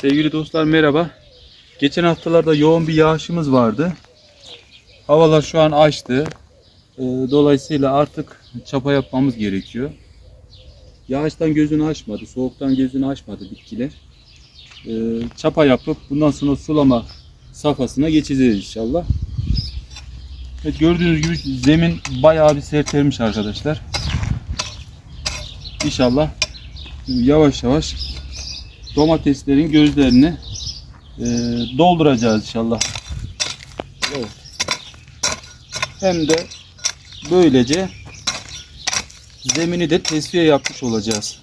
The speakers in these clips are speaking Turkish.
Sevgili dostlar merhaba. Geçen haftalarda yoğun bir yağışımız vardı. Havalar şu an açtı. Ee, Dolayısıyla artık çapa yapmamız gerekiyor. Yağıştan gözünü açmadı, soğuktan gözünü açmadı bitkiler. Ee, Çapa yapıp bundan sonra sulama safhasına geçeceğiz inşallah. Evet, gördüğünüz gibi zemin bayağı bir sertlemiş arkadaşlar. İnşallah yavaş yavaş domateslerin gözlerini e, dolduracağız inşallah. Evet. Hem de böylece zemini de tesviye yapmış olacağız.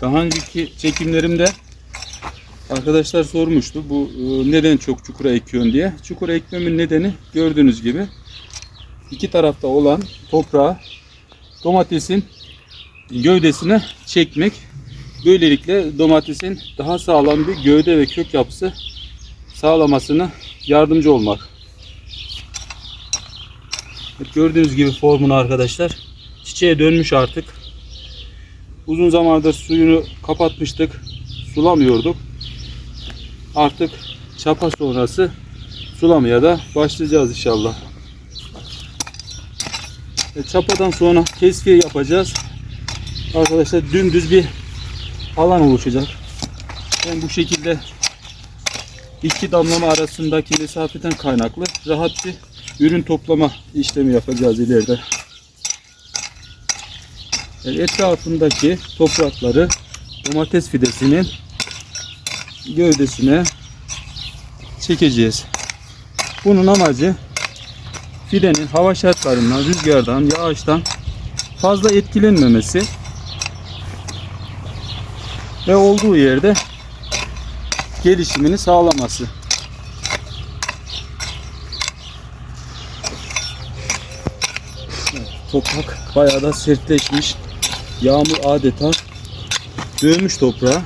Daha önceki çekimlerimde arkadaşlar sormuştu bu e, neden çok çukura ekiyorsun diye. Çukura ekmemin nedeni gördüğünüz gibi iki tarafta olan toprağı domatesin gövdesine çekmek. Böylelikle domatesin daha sağlam bir gövde ve kök yapısı sağlamasına yardımcı olmak. Gördüğünüz gibi formunu arkadaşlar çiçeğe dönmüş artık. Uzun zamandır suyunu kapatmıştık. Sulamıyorduk. Artık çapa sonrası sulamaya da başlayacağız inşallah. E, çapadan sonra kesfiye yapacağız. Arkadaşlar dümdüz bir alan oluşacak. Ben bu şekilde iki damlama arasındaki mesafeden kaynaklı rahat bir ürün toplama işlemi yapacağız ileride. Yani etrafındaki toprakları domates fidesinin gövdesine çekeceğiz. Bunun amacı fidenin hava şartlarından, rüzgardan, yağıştan fazla etkilenmemesi ve olduğu yerde gelişimini sağlaması. Toprak bayağı da sertleşmiş. Yağmur adeta dövmüş toprağı.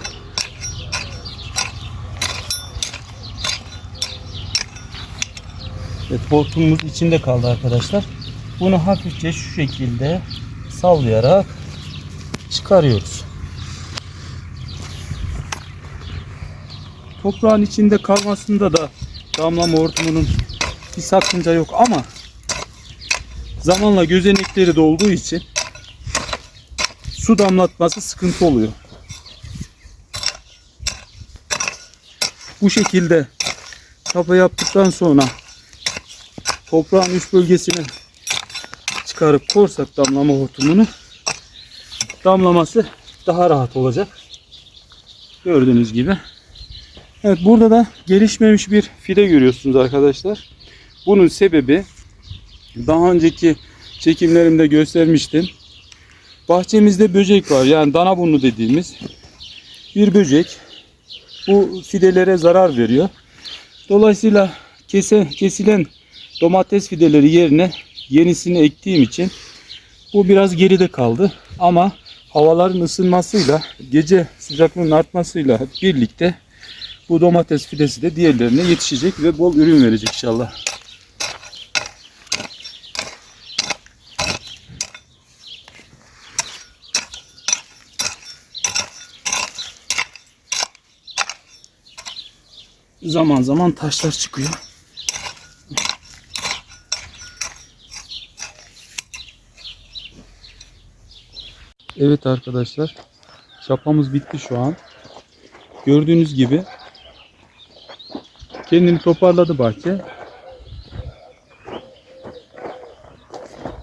Evet, hortumumuz içinde kaldı arkadaşlar. Bunu hafifçe şu şekilde sallayarak çıkarıyoruz. Toprağın içinde kalmasında da damlama hortumunun bir sakınca yok ama zamanla gözenekleri dolduğu için su damlatması sıkıntı oluyor. Bu şekilde tapa yaptıktan sonra toprağın üst bölgesini çıkarıp korsak damlama hortumunu damlaması daha rahat olacak. Gördüğünüz gibi. Evet burada da gelişmemiş bir fide görüyorsunuz arkadaşlar. Bunun sebebi daha önceki çekimlerimde göstermiştim. Bahçemizde böcek var. Yani danaburnu dediğimiz bir böcek. Bu fidelere zarar veriyor. Dolayısıyla kese, kesilen domates fideleri yerine yenisini ektiğim için bu biraz geride kaldı. Ama havaların ısınmasıyla, gece sıcaklığının artmasıyla birlikte bu domates fidesi de diğerlerine yetişecek ve bol ürün verecek inşallah. Zaman zaman taşlar çıkıyor. Evet arkadaşlar. Çapamız bitti şu an. Gördüğünüz gibi kendini toparladı bahçe.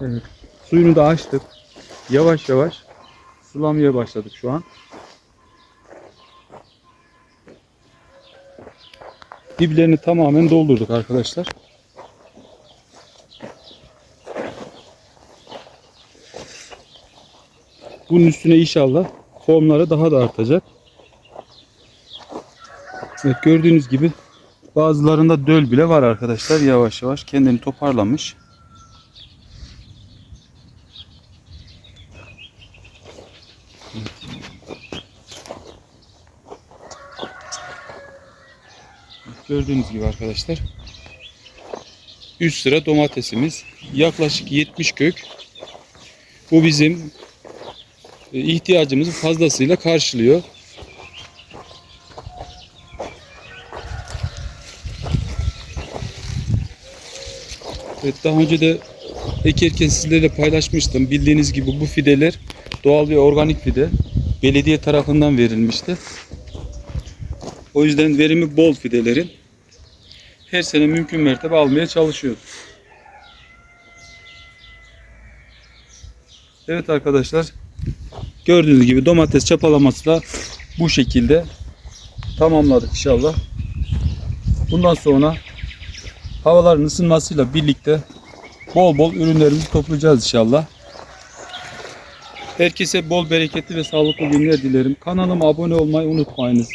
Evet. Suyunu da açtık. Yavaş yavaş sulamaya başladık şu an. Diplerini tamamen doldurduk arkadaşlar. Bunun üstüne inşallah formları daha da artacak. Evet gördüğünüz gibi bazılarında döl bile var arkadaşlar. Yavaş yavaş kendini toparlamış. Gördüğünüz gibi arkadaşlar. 3 sıra domatesimiz. Yaklaşık 70 kök. Bu bizim ihtiyacımızı fazlasıyla karşılıyor. Evet, daha önce de ekerken sizlerle paylaşmıştım. Bildiğiniz gibi bu fideler doğal ve organik fide. Belediye tarafından verilmişti. O yüzden verimi bol fidelerin. Her sene mümkün mertebe almaya çalışıyoruz. Evet arkadaşlar. Gördüğünüz gibi domates çapalaması da bu şekilde tamamladık inşallah. Bundan sonra havaların ısınmasıyla birlikte bol bol ürünlerimizi toplayacağız inşallah. Herkese bol bereketli ve sağlıklı günler dilerim. Kanalıma abone olmayı unutmayınız.